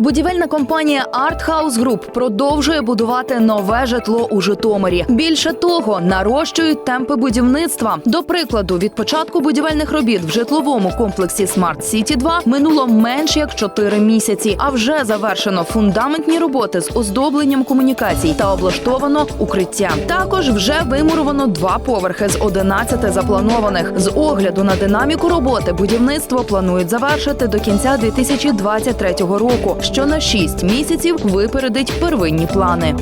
Будівельна компанія Art House Group продовжує будувати нове житло у Житомирі. Більше того, нарощують темпи будівництва. До прикладу, від початку будівельних робіт в житловому комплексі Smart City 2 минуло менш як 4 місяці, а вже завершено фундаментні роботи з оздобленням комунікацій та облаштовано укриття. Також вже вимуровано два поверхи з 11 запланованих. З огляду на динаміку роботи будівництво планують завершити до кінця 2023 року, що на 6 місяців випередить первинні плани.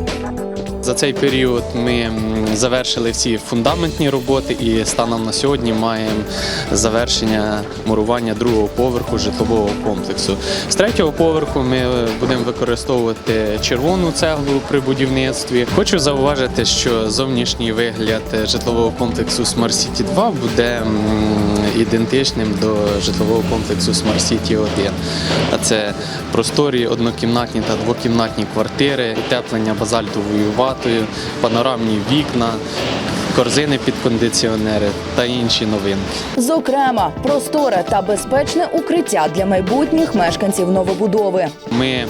За цей період ми завершили всі фундаментні роботи і станом на сьогодні маємо завершення мурування другого поверху житлового комплексу. З третього поверху ми е, будемо використовувати червону цеглу при будівництві. Хочу зауважити, що зовнішній вигляд е, житлового комплексу Smart City 2 буде ідентичним до житлового комплексу Smart City 1. А це просторі однокімнатні та двокімнатні квартири, утеплення базальтовою ватою, панорамні вікна, корзини під кондиціонери та інші новинки. Зокрема, просторе та безпечне укриття для майбутніх мешканців новобудови. Ми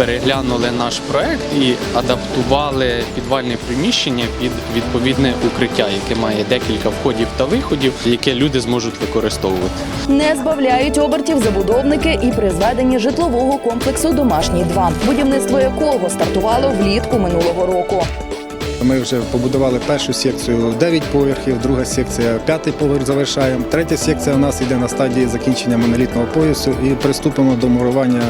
переглянули наш проект і адаптували підвальне приміщення під відповідне укриття, яке має декілька входів та виходів, яке люди зможуть використовувати. Не збавляють обертів забудовники і при зведенні житлового комплексу Домашній 2 будівництво якого стартувало влітку минулого року. Ми вже побудували першу секцію 9 поверхів, друга секція п'ятий поверх завершаємо. Третя секція у нас йде на стадії закінчення монолітного поясу і приступимо до мурування,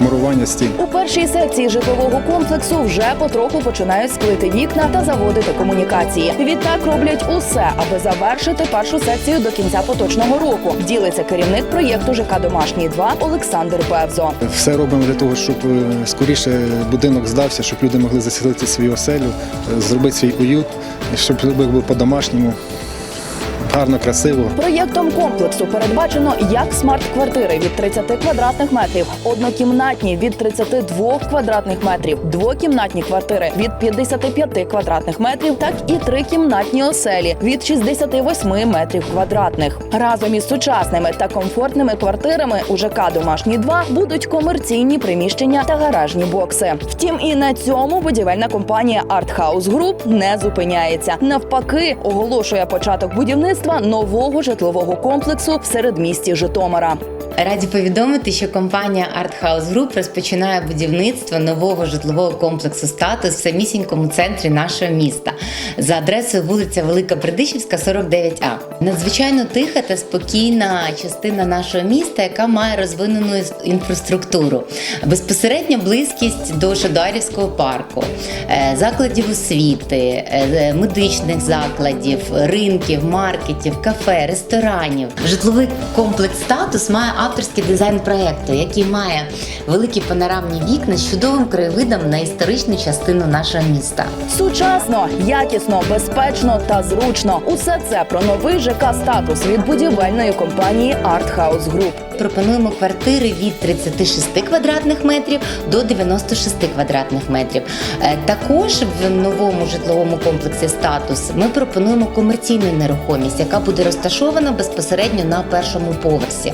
мурування стін. У першій секції житлового комплексу вже потроху починають склити вікна та заводити комунікації. Відтак роблять усе, аби завершити першу секцію до кінця поточного року. Ділиться керівник проєкту ЖК Домашній 2 Олександр Бевзо. Все робимо для того, щоб е, скоріше будинок здався, щоб люди могли заселити свою оселю, е, зробити свій уют, щоб люди були по-домашньому, гарно, красиво. Проєктом комплексу передбачено як смарт-квартири від 30 квадратних метрів, однокімнатні від 32 квадратних метрів, двокімнатні квартири від 55 квадратних метрів, так і трикімнатні оселі від 68 метрів квадратних. Разом із сучасними та комфортними квартирами у ЖК Домашні 2 будуть комерційні приміщення та гаражні бокси. Втім, і на цьому будівельна компанія House Group не зупиняється. Навпаки, оголошує початок будівництва нового житлового комплексу в середмісті Житомира. Раді повідомити, що компанія Art House Group розпочинає будівництво нового житлового комплексу статус в самісінькому центрі нашого міста за адресою вулиця Велика Бердичівська, 49А. Надзвичайно тиха та спокійна частина нашого міста, яка має розвинену інфраструктуру, безпосередньо близькість до Шадарівського парку, е, закладів освіти, е, медичних закладів, ринків, маркетів, кафе, ресторанів. Житловий комплекс статус має авторський дизайн проекту, який має великі панорамні вікна з чудовим краєвидом на історичну частину нашого міста. Сучасно, якісно, безпечно та зручно. Усе це про новий ЖК статус від будівельної компанії House Group. Пропонуємо квартири від 36 квадратних метрів до 96 квадратних метрів. Е, Також в новому житловому комплексі статус ми пропонуємо комерційну нерухомість, яка буде розташована безпосередньо на першому поверсі.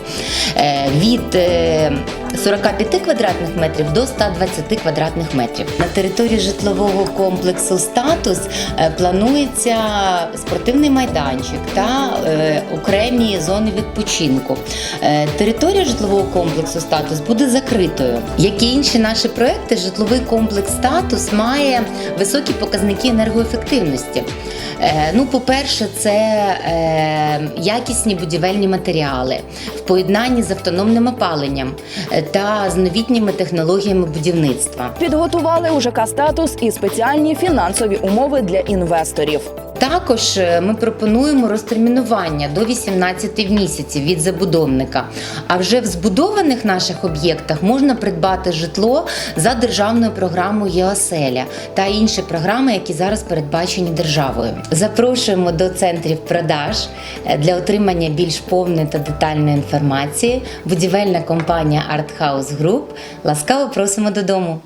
Е, Від е, 45 квадратних метрів до 120 квадратних метрів. На території житлового комплексу статус е, планується спортивний майданчик та е, окремі зони відпочинку. Територія житлового комплексу статус буде закритою. Як і інші наші проекти, житловий комплекс статус має високі показники енергоефективності. Е, Ну, по-перше, це е, якісні будівельні матеріали в поєднанні з автономним опаленням е, та з новітніми технологіями будівництва. Підготували у ЖК статус і спеціальні фінансові умови для інвесторів. Також е, ми пропонуємо розтермінування до 18 місяців від забудовника. А вже в збудованих наших об'єктах можна придбати житло за державною програмою ЄОСЕЛЯ та інші програми, які зараз передбачені державою. Запрошуємо до центрів продаж е, для отримання більш повної та детальної інформації. Будівельна компанія Art House Group. Ласкаво просимо додому.